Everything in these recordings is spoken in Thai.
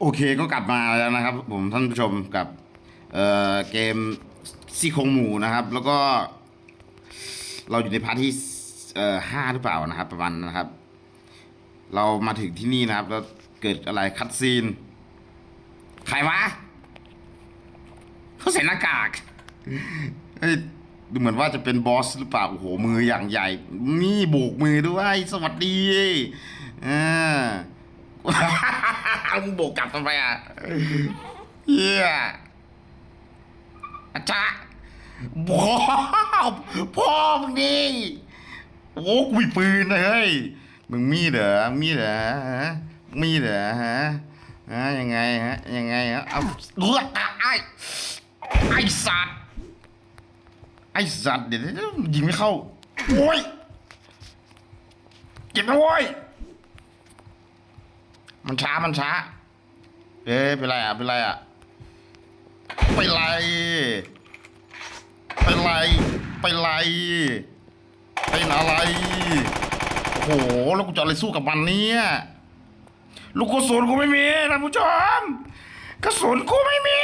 โอเคก็กลับมาแล้วนะครับ ผมท่านผู้ชมกับเอ่อเกมซี่โครงหมูนะครับ แล้วก็ เราอยู่ในพาร์ทที่เอ่อห้าหรือเปล่านะครับ ประมาณนะครับ เรามาถึงที่นี่นะครับ แล้วเกิดอะไรคัดซีน ใครวะเขาใส่หน้ากากเฮ้ยดูเหมือนว่าจะเป็นบอสหรือเปล่าโอ้โหมืออย่างใหญ่ นี่โบกมือด้วย สวัสดีอ่า มึงโบกกลับทำไมอะเฮียอาจารย์พ่อพ่อมึงดิโอ้กูมีปืนนะเฮ้ย มึงมีเหรอ มีเหรอฮะมีเหรอฮะฮะยังไงฮะ ยังไงฮะ เอาเลือดไอ้ไอ้สัตว์ ไอ้สัตว์เดี๋ยวเดี๋ยวยิงไม่เข้า โอ้ย เก็บนะโว้ย มันช้ามันช้า เอ๊ะเป็นไรอะเป็นไรอะเป็นไรเป็นไรเป็นไรเป็นอะไร โอ้โห แล้วกูจะอะไรสู้กับมันเนี่ยลูกกระสุนกูไม่มีท่านผู้ชมกระสุนกูไม่มี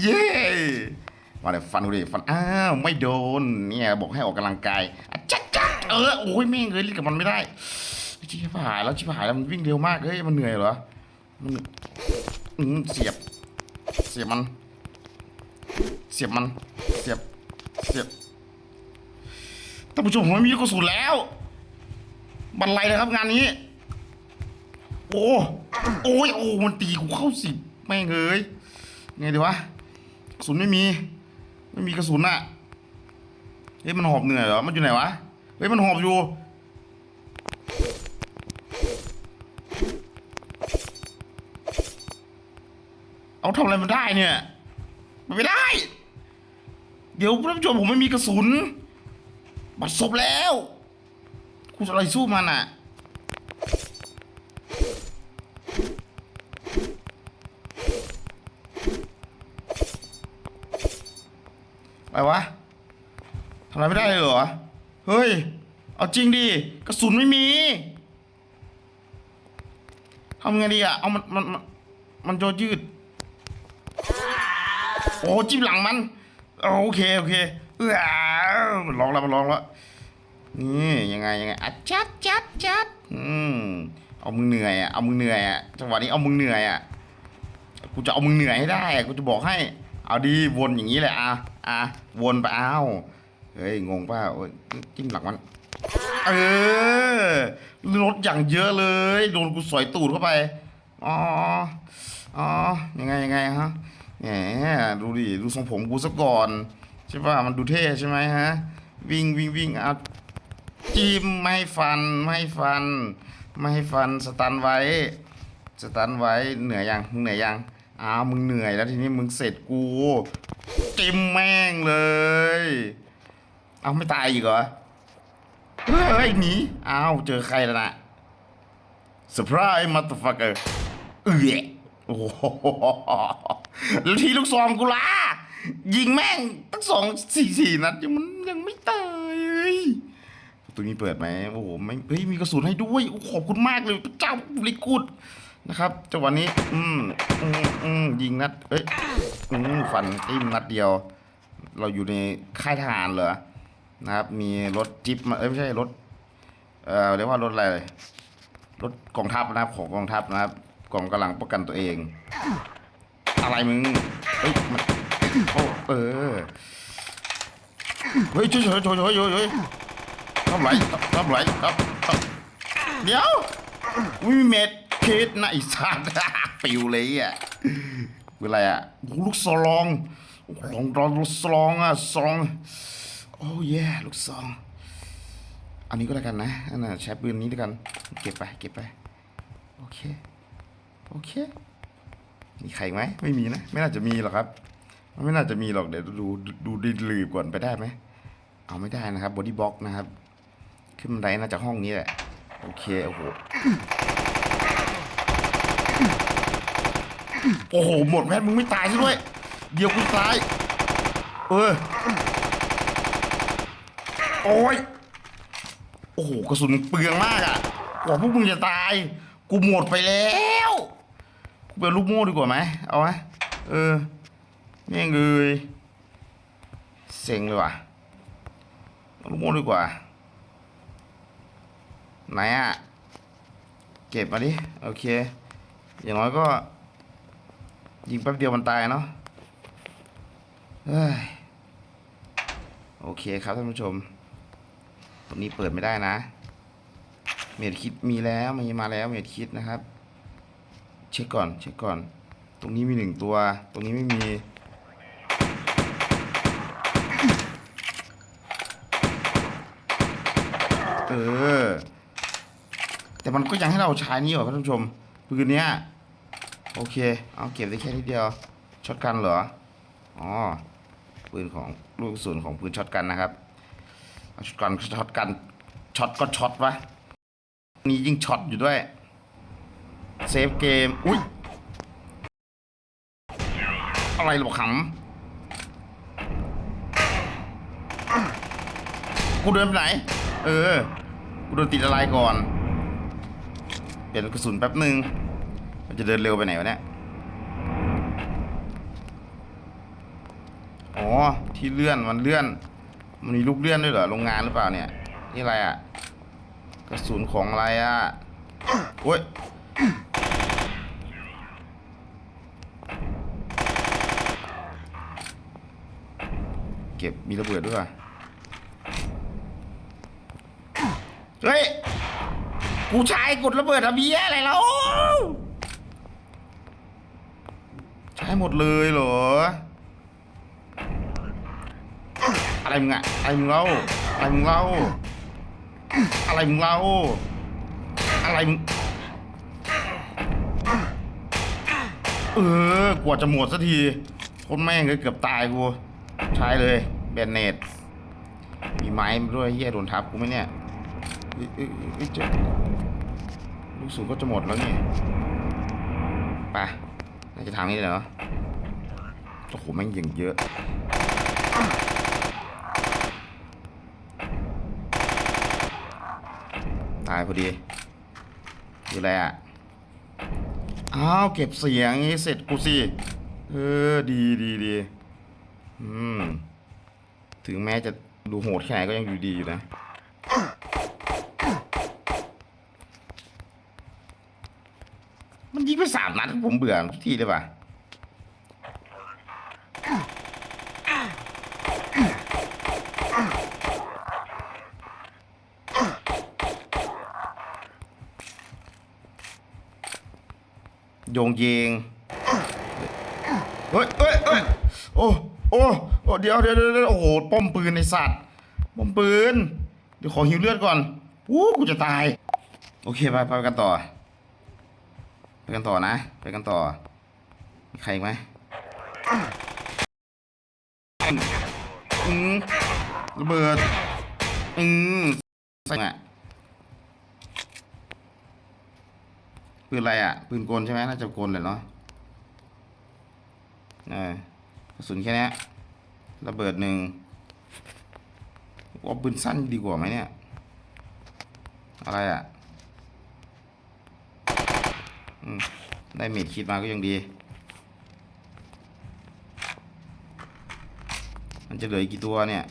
เย้มาเลยฟันกูดิฟันอ้าวไม่โดนเนี่ยบอกให้ออกกำลังกายจัดจัดเออโอ้ยแม่งเลยล่นกับมันไม่ได้ ชิบหายแล้วชิบหายแล้วมันวิ่งเร็วมากเฮ้ยมันเหนื่อยเหรอมันอืมเสียบ เสียบมัน เสียบมัน เสียบ เสียบท่านผู้ชมผมไม่มีกระสุนแล้ว บันไลเลยครับงานนี้ โอ้โอ้ยโอ้มันตีกูเข้าสิแม่งเอ้ยไงดีวะกระสุนไม่มี ไม่มีกระสุนอะเฮ้ยมันหอบเหนื่อยเหรอ มันอยู่ไหนวะ เฮ้ยมันหอบอยู่ เอาทำอะไรมันได้เนี่ย มันไม่ได้ เดี๋ยวท่านผู้ชมผมไม่มีกระสุน บัดศพแล้วกูจะอะไรสู้มันอะ อะไรวะทำอะไรไม่ได้เลยเหรอ เฮ้ย เอาจริงดิ กระสุนไม่มีทำไงดีอะ เอามันมันมันมันโยยืด โอ้จิ้มหลังมันโอเคโอเคเออมันร้องแล้วมันร้องแล้วนี่ยังไงยังไงอะจัดจัดจัดอืมเอามึงเหนื่อยอะเอามึงเหนื่อยอะจังหวะนี้เอามึงเหนื่อยอะกูจะเอามึงเหนื่อยให้ได้อะกูจะบอกให้ เอาดีวนอย่างนี้แหละอะอะวนไปเอาเฮ้ยงงเปล่าโอ้ยจิ้มหลังมันเออรถอย่างเยอะเลยโดนกูสอยตูดเข้าไปอ๋ออ๋อยังไงยังไงฮะ แหมดูดิ ดูทรงผมกูซะก่อน ใช่ป่ะ มันดูเท่ใช่ไหมฮะ วิ่งวิ่งวิ่งเอาจิ้มไม่ฟัน ไม่ฟัน ไม่ฟัน สตันไว้ สตันไว้ เหนื่อยยัง มึงเหนื่อยยัง อ้าวมึงเหนื่อยแล้วทีนี้มึงเสร็จกูจิ้มแม่งเลย เอาไม่ตายอีกเหรอ เฮ้ยหนีอ้าวเจอใครแล้วนะเซอร์ไพรส์มัตต์ฟักเกอร์เออโอ้ แล้วทีลูกซองกูล่ะยิงแม่งตั้งสองสี่สี่นัดยังมันยังไม่ตายเฮ้ยตูนี้เปิดไหมโอ้โหไม่เฮ้ยมีกระสุนให้ด้วยขอบคุณมากเลยพระเจ้าบริกุดนะครับจังหวะนี้ อืมอืมอืมยิงนัดเอ้ยอืมฟันติ้มนัดเดียว เราอยู่ในค่ายทหารเหรอนะครับ มีรถจิ๊บมาเอ้ยไม่ใช่รถเอ่อเรียกว่ารถอะไรรถกองทัพนะครับของกองทัพนะครับกองกำลังป้องกันตัวเอง อะไรมึง เฮ้ยมันโอ้เออ เฮ้ยช่วยช่วยช่วยช่วยช่วยช่วยทำไรทำไรครับเดี๋ยววิเมดคิดนะไอ้สัตว์ปิวเลยอะคืออะไรอะลูกซองโอ้โหลองลองลูกซองอะซองโอ้ยลูกซองอันนี้ก็แล้วกันนะอันน่ะใช้ปืนนี้ด้วกัน เก็บไปเก็บไป โอเค โอเค มีใครไหมไม่มีนะ ไม่น่าจะมีหรอกครับ ไม่น่าจะมีหรอกเดี๋ยวดูดูดูดีลืบก่อนไปได้ไหมเอาไม่ได้นะครับบอดี้บ็อกนะครับ ขึ้นบันไดน่าจะห้องนี้แหละ โอเคโอ้โหโอ้โหหมดแมทมึงไม่ตายซะด้วย เดี๋ยวกูตาย เออ โอ้ย โอ้โหกระสุนเปลืองมากอะกว่าพวกมึงจะตาย กูหมดไปแล้ว เป็นลูกโม่ดีกว่าไหมเอาไหมเออแม่เลยเซ็งเลยว่ะลูกโม่ดีกว่าไหนอะเก็บมาดิโอเค อย่างน้อยก็ ยิงแป๊บเดียวมันตายเนาะเฮ้ยโอเคครับท่านผู้ชมตรงนี้เปิดไม่ได้นะ เมดคิดมีแล้วมีมาแล้วเมดคิดนะครับ เช็คก่อนเช็คก่อน ตรงนี้มีหนึ่งตัว ตรงนี้ไม่มีเออ แต่มันก็ยังให้เราใช้นี่เหรอท่านผู้ชมปืนเนี้ยโอเค เอาเก็บได้แค่นิดเดียวช็อตกันเหรออ๋อปืนของลูกกระสุนของปืนช็อตกันนะครับช็อตกันช็อตกันช็อตก็ช็อตวะนี่ยิ่งช็อตอยู่ด้วย เซฟเกม อุ้ย อะไรหรอขำกูเดินไปไหน เออ กูโดนติดอะไรก่อน เปลี่ยนกระสุนแป๊บหนึ่งมันจะเดินเร็วไปไหนวะเนี่ย อ๋อ ที่เลื่อนมันเลื่อน มันมีลูกเลื่อนด้วยเหรอ โรงงานหรือเปล่าเนี่ย นี่อะไรอะ กระสุนของอะไรอะโอ้ย เก็บมีระเบิดด้วยเฮ้ย กูใช้กดระเบิดอะเบียอะไรแล้ว ใช้หมดเลยเหรอ อะไรมึงอะอะไรมึงเล่า อะไรมึงเล่า อะไรมึงเล่า อะไรมึง เออกว่าจะหมดสักทีคนแม่งเลยเกือบตายกู ใช้เลยแบนเนตมีไม้ด้วยเฮียโดนทับกูไหมเนี่ยเอ้เจ้าลูกสูงก็จะหมดแล้วนี่ไปน่าจะทางนี้เหรอโอ้โหแม่งยิงเยอะตายพอดีอยู่อะไรอะ อ้าว เก็บเสียงนี้เสร็จกูสิ เออ ดีดีดี อืม ถึงแม้จะดูโหดแค่ไหนก็ยังอยู่ดีอยู่นะมันยิงไปสามนัดผมเบื่อทุกทีเลยป่ะโยงเยงเฮ้ยเฮ้ย อ้โอ้เดี๋ยวเดี๋ยวเดี๋ยวโอ้โหป้อมปืนในสัตว์ป้อมปืน เดี๋ยวขอหิวเลือดก่อนวู้กูจะตาย โอเคไปไปกันต่อ ไปกันต่อนะ ไปกันต่อ มีใครอีกไหมอืมระเบิด อืมใส่อะปืนอะไรอะ ปืนกลใช่ไหมน่าจะกลเลยเนาะเออ กระสุนแค่เนี้ยระเบิดหนึ่งว่าปืนสั้นดีกว่าไหมเนี่ย อะไรอะได้เม็ดคิดมาก็ยังดี มันจะเหลือกกี่ตัวเนี่ย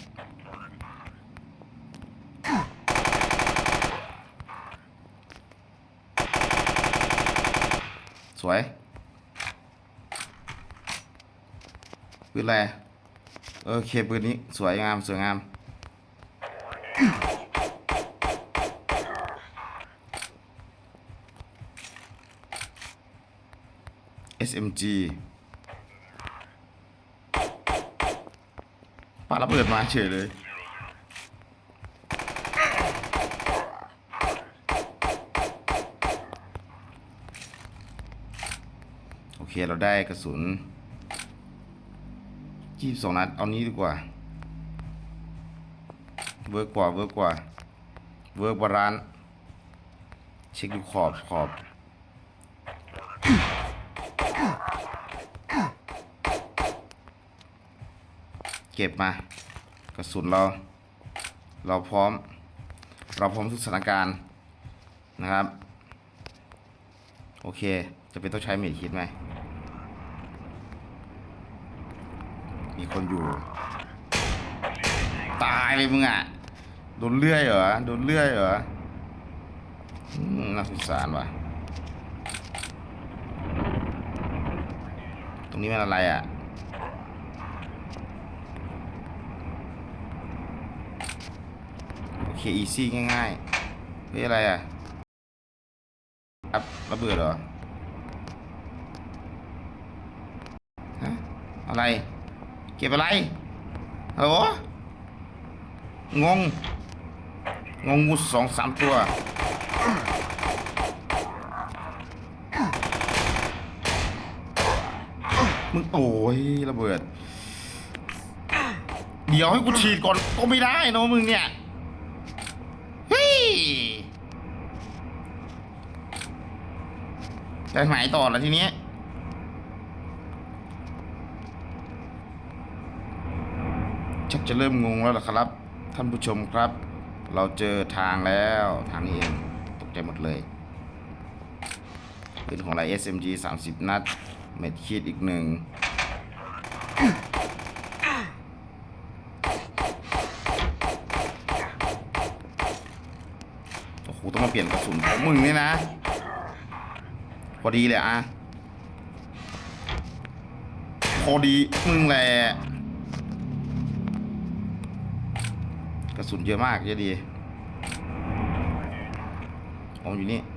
สวย ปืนอะไรโอเคปืนนี้สวยงามสวยงาม SMG ปาระเบิดมาเฉยเลยโอเคเราได้กระสุน ยี่สองนัด เอานี้ดีกว่า เวิร์กกว่า เวิร์กกว่า เวิร์กบาลานเช็คดูขอบขอบเก็บมากระสุนเรา เราพร้อม เราพร้อมทุกสถานการณ์นะครับ โอเค จะเป็นต้องใช้เมดคิดไหม มีคนอยู่ ตายเลยมึงอะ โดนเลื่อยเหรอ โดนเลื่อยเหรอน่าสงสารว่ะ ตรงนี้มันอะไรอะ โอเค อีซี่ง่ายๆเฮ้ยอะไรอะอับระเบิดเหรอ ฮะ อะไร เก็บอะไรฮัลโหลงง งงงูสองสามตัว มึงโอ้ยระเบิด เดี๋ยวให้กูฉีดก่อนก็ไม่ได้นะมึงเนี่ยเฮ้ยจะหมายต่อแล้วทีเนี้ย ชัก จะเริ่มงงแล้วล่ะครับ ท่านผู้ชมครับ เราเจอทางแล้วทางนี้เองตกใจหมดเลยปืนของไร SMG 30 นัด เม็ดคิดอีกหนึ่งโอ้โหต้องมาเปลี่ยนกระสุนของมึงนี่นะ พอดีเลยอะพอดีมึงแหละ กระสุนเยอะมากเยอะดีผมอยู่นี่ก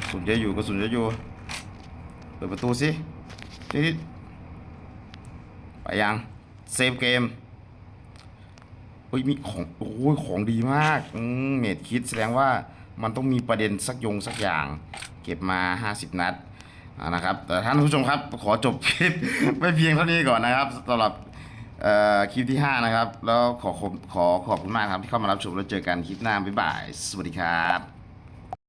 ระสุนเยอะอยู่กระสุนเยอะอยู่เปิดประตูสินิดไปยังเซฟเกมเฮ้ยมีของโอ้ยของดีมากอืมเมดคิดแสดงว่ามันต้องมีประเด็นสักยงสักอย่าง เก็บมา 50 นัดนะครับแต่ท่านผู้ชมครับขอจบคลิปไม่เพียงเท่านี้ก่อนนะครับสำหรับคลิปที่ 5 นะครับ แล้วขอขอบขอขอบคุณมากครับที่เข้ามารับชมแล้วเจอกันคลิปหน้าบ๊ายบาย สวัสดีครับ